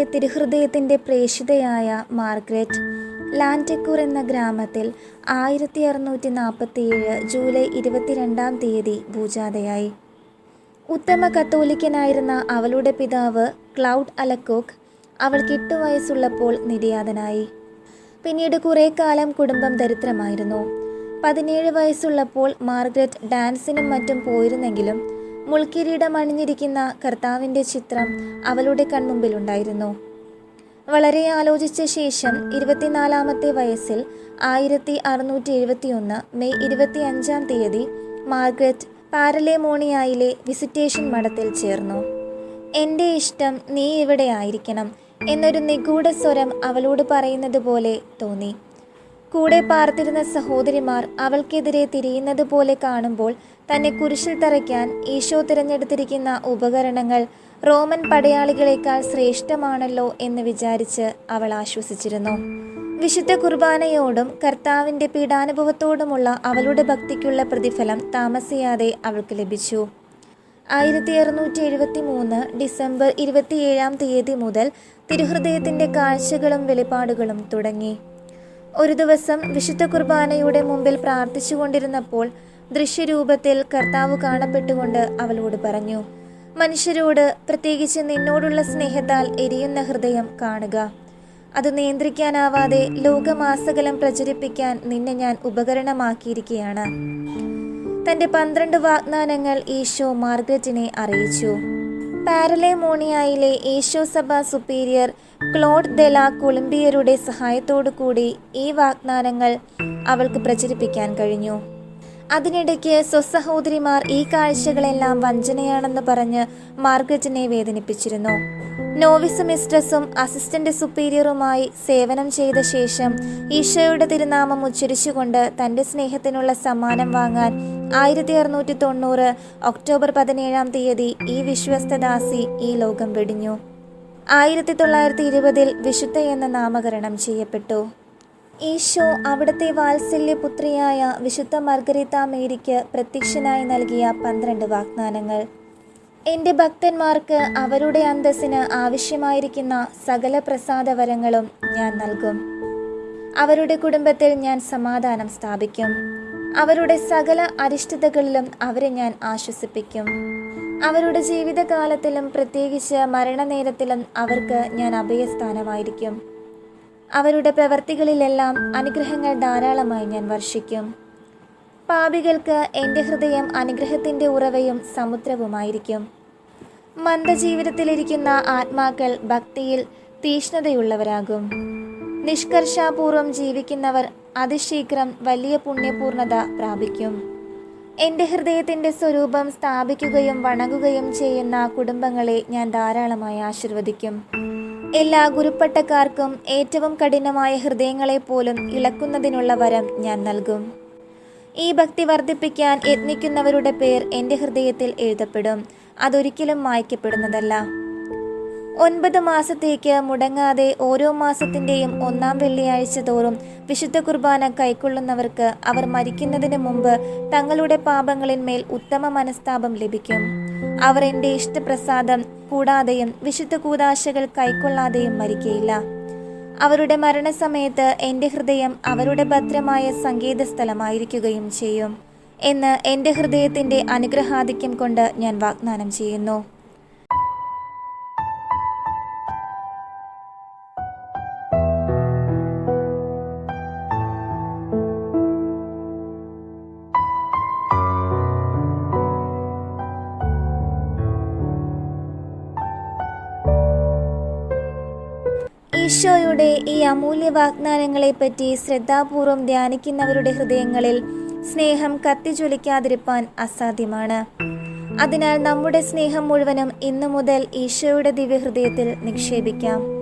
ഈശോയുടെ തിരുഹൃദയത്തിന്റെ പ്രേഷിതയായ മാർഗ്രറ്റ് ലാന്റക്കൂർ എന്ന ഗ്രാമത്തിൽ ആയിരത്തി അറുന്നൂറ്റി നാൽപ്പത്തിയേഴ് ജൂലൈ ഇരുപത്തിരണ്ടാം തീയതി ഭൂജാതയായി. ഉത്തമ കത്തോലിക്കനായിരുന്ന അവളുടെ പിതാവ് ക്ലൗഡ് അലക്കോക്ക് അവൾക്ക് എട്ട് വയസ്സുള്ളപ്പോൾ നിര്യാതനായി. പിന്നീട് കുറേ കാലം കുടുംബം ദരിദ്രമായിരുന്നു. പതിനേഴ് വയസ്സുള്ളപ്പോൾ മാർഗ്രറ്റ് ഡാൻസിനും മറ്റും പോയിരുന്നെങ്കിലും മുൾക്കിരീടം അണിഞ്ഞിരിക്കുന്ന കർത്താവിന്റെ ചിത്രം അവളുടെ കൺമുമ്പിലുണ്ടായിരുന്നു. വളരെ ആലോചിച്ച ശേഷം ഇരുപത്തിനാലാമത്തെ വയസ്സിൽ ആയിരത്തി അറുന്നൂറ്റി എഴുപത്തിയൊന്ന് മെയ് ഇരുപത്തി അഞ്ചാം തീയതി മാർഗ്രറ്റ് പാരലേമോണിയായിലെ വിസിറ്റേഷൻ മഠത്തിൽ ചേർന്നു. എന്റെ ഇഷ്ടം നീ ഇവിടെ ആയിരിക്കണം എന്നൊരു നിഗൂഢ സ്വരം അവളോട് പറയുന്നത് പോലെ തോന്നി. കൂടെ പാർത്തിരുന്ന സഹോദരിമാർ അവൾക്കെതിരെ തിരിയുന്നത് പോലെ കാണുമ്പോൾ തന്നെ കുരിശിൽ തറയ്ക്കാൻ ഈശോ തിരഞ്ഞെടുത്തിരിക്കുന്ന ഉപകരണങ്ങൾ റോമൻ പടയാളികളെക്കാൾ ശ്രേഷ്ഠമാണല്ലോ എന്ന് വിചാരിച്ച് അവൾ ആശ്വസിച്ചിരുന്നു. വിശുദ്ധ കുർബാനയോടും കർത്താവിന്റെ പീഡാനുഭവത്തോടുമുള്ള അവളുടെ ഭക്തിക്കുള്ള പ്രതിഫലം താമസിയാതെ അവൾക്ക് ലഭിച്ചു. ആയിരത്തി അറുന്നൂറ്റി എഴുപത്തി മൂന്ന് ഡിസംബർ ഇരുപത്തിയേഴാം തീയതി മുതൽ തിരുഹൃദയത്തിന്റെ കാഴ്ചകളും വെളിപാടുകളും തുടങ്ങി. ഒരു ദിവസം വിശുദ്ധ കുർബാനയുടെ മുമ്പിൽ പ്രാർത്ഥിച്ചുകൊണ്ടിരുന്നപ്പോൾ ദൃശ്യരൂപത്തിൽ കർത്താവ് കാണപ്പെട്ടുകൊണ്ട് അവളോട് പറഞ്ഞു മനുഷ്യരോട് പ്രത്യേകിച്ച് നിന്നോടുള്ള സ്നേഹത്താൽ എരിയുന്ന ഹൃദയം കാണുക. അത് നിയന്ത്രിക്കാനാവാതെ ലോകമാസകലം പ്രചരിപ്പിക്കാൻ നിന്നെ ഞാൻ ഉപകരണമാക്കിയിരിക്കുകയാണ്. തന്റെ പന്ത്രണ്ട് വാഗ്ദാനങ്ങൾ ഈശോ മാർഗറ്റിനെ അറിയിച്ചു. പാരലേമോണിയയിലെ ഈശോ സഭ സുപ്പീരിയർ ക്ലോഡ് ദെല കൊളംബിയരുടെ സഹായത്തോടു കൂടി ഈ വാഗ്ദാനങ്ങൾ അവൾക്ക് പ്രചരിപ്പിക്കാൻ കഴിഞ്ഞു. അതിനിടയ്ക്ക് സ്വസഹോദരിമാർ ഈ കാഴ്ചകളെല്ലാം വഞ്ചനയാണെന്ന് പറഞ്ഞ് മാർഗറ്റിനെ വേദനിപ്പിച്ചിരുന്നു. നോവിസ് മിസ്ട്രസും അസിസ്റ്റന്റ് സുപ്പീരിയറുമായി സേവനം ചെയ്ത ശേഷം ഈശോയുടെ തിരുനാമം ഉച്ചരിച്ചുകൊണ്ട് തന്റെ സ്നേഹത്തിനുള്ള സമ്മാനം വാങ്ങാൻ ആയിരത്തി അറുന്നൂറ്റി തൊണ്ണൂറ് ഒക്ടോബർ പതിനേഴാം തീയതി ഈ വിശ്വസ്തദാസി ഈ ലോകം വെടിഞ്ഞു. ആയിരത്തി തൊള്ളായിരത്തി ഇരുപതിൽ വിശുദ്ധ എന്ന നാമകരണം ചെയ്യപ്പെട്ടു. ഈശോ അവിടുത്തെ വാത്സല്യപുത്രിയായ വിശുദ്ധ മർഗരീത്ത മേരിക്ക് പ്രത്യക്ഷനായി നൽകിയ പന്ത്രണ്ട് വാഗ്ദാനങ്ങൾ. എന്റെ ഭക്തന്മാർക്ക് അവരുടെ അന്തസ്സിന് ആവശ്യമായിരിക്കുന്ന സകല പ്രസാദവരങ്ങളും ഞാൻ നൽകും. അവരുടെ കുടുംബത്തിൽ ഞാൻ സമാധാനം സ്ഥാപിക്കും. അവരുടെ സകല അരിഷ്ടതകളിലും അവരെ ഞാൻ ആശ്വസിപ്പിക്കും. അവരുടെ ജീവിതകാലത്തിലും പ്രത്യേകിച്ച് മരണനേരത്തിലും അവർക്ക് ഞാൻ അഭയസ്ഥാനമായിരിക്കും. അവരുടെ പ്രവർത്തികളിലെല്ലാം അനുഗ്രഹങ്ങൾ ധാരാളമായി ഞാൻ വർഷിക്കും. പാപികൾക്ക് എന്റെ ഹൃദയം അനുഗ്രഹത്തിന്റെ ഉറവയും സമുദ്രവുമായിരിക്കും. മന്ദജീവിതത്തിലിരിക്കുന്ന ആത്മാക്കൾ ഭക്തിയിൽ തീഷ്ണതയുള്ളവരാകും. നിഷ്കർഷാപൂർവം ജീവിക്കുന്നവർ അതിശീഘ്രം വലിയ പുണ്യപൂർണത പ്രാപിക്കും. എന്റെ ഹൃദയത്തിന്റെ സ്വരൂപം സ്ഥാപിക്കുകയും വണങ്ങുകയും ചെയ്യുന്ന കുടുംബങ്ങളെ ഞാൻ ധാരാളമായി ആശീർവദിക്കും. എല്ലാ ഗുരുപ്പട്ടക്കാർക്കും ഏറ്റവും കഠിനമായ ഹൃദയങ്ങളെ പോലും ഇളക്കുന്നതിനുള്ള വരം ഞാൻ നൽകും. ഈ ഭക്തി വർദ്ധിപ്പിക്കാൻ യത്നിക്കുന്നവരുടെ പേർ എന്റെ ഹൃദയത്തിൽ എഴുതപ്പെടും. അതൊരിക്കലും മായ്ക്കപ്പെടുന്നതല്ല. ഒൻപത് മാസത്തേക്ക് മുടങ്ങാതെ ഓരോ മാസത്തിന്റെയും ഒന്നാം വെള്ളിയാഴ്ച തോറും വിശുദ്ധ കുർബാന കൈക്കൊള്ളുന്നവർക്ക് അവർ മരിക്കുന്നതിന് മുമ്പ് തങ്ങളുടെ പാപങ്ങളിന്മേൽ ഉത്തമ മനസ്താപം ലഭിക്കും. അവർ എന്റെ ഇഷ്ടപ്രസാദം കൂടാതെയും വിശുദ്ധ കൂതാശകൾ കൈക്കൊള്ളാതെയും മരിക്കയില്ല. അവരുടെ മരണസമയത്ത് എന്റെ ഹൃദയം അവരുടെ ഭദ്രമായ സംഗീത സ്ഥലമായിരിക്കുകയും ചെയ്യും. എന്ന് എന്റെ ഹൃദയത്തിന്റെ അനുഗ്രഹാധിക്യം കൊണ്ട് ഞാൻ വാഗ്ദാനം ചെയ്യുന്നു. ഈശോയുടെ ഈ അമൂല്യ വാഗ്ദാനങ്ങളെപ്പറ്റി ശ്രദ്ധാപൂർവം ധ്യാനിക്കുന്നവരുടെ ഹൃദയങ്ങളിൽ സ്നേഹം കത്തിജ്വലിക്കാതിരിപ്പാൻ അസാധ്യമാണ്. അതിനാൽ നമ്മുടെ സ്നേഹം മുഴുവനും ഇന്നു മുതൽ ഈശോയുടെ ദിവ്യഹൃദയത്തിൽ നിക്ഷേപിക്കാം.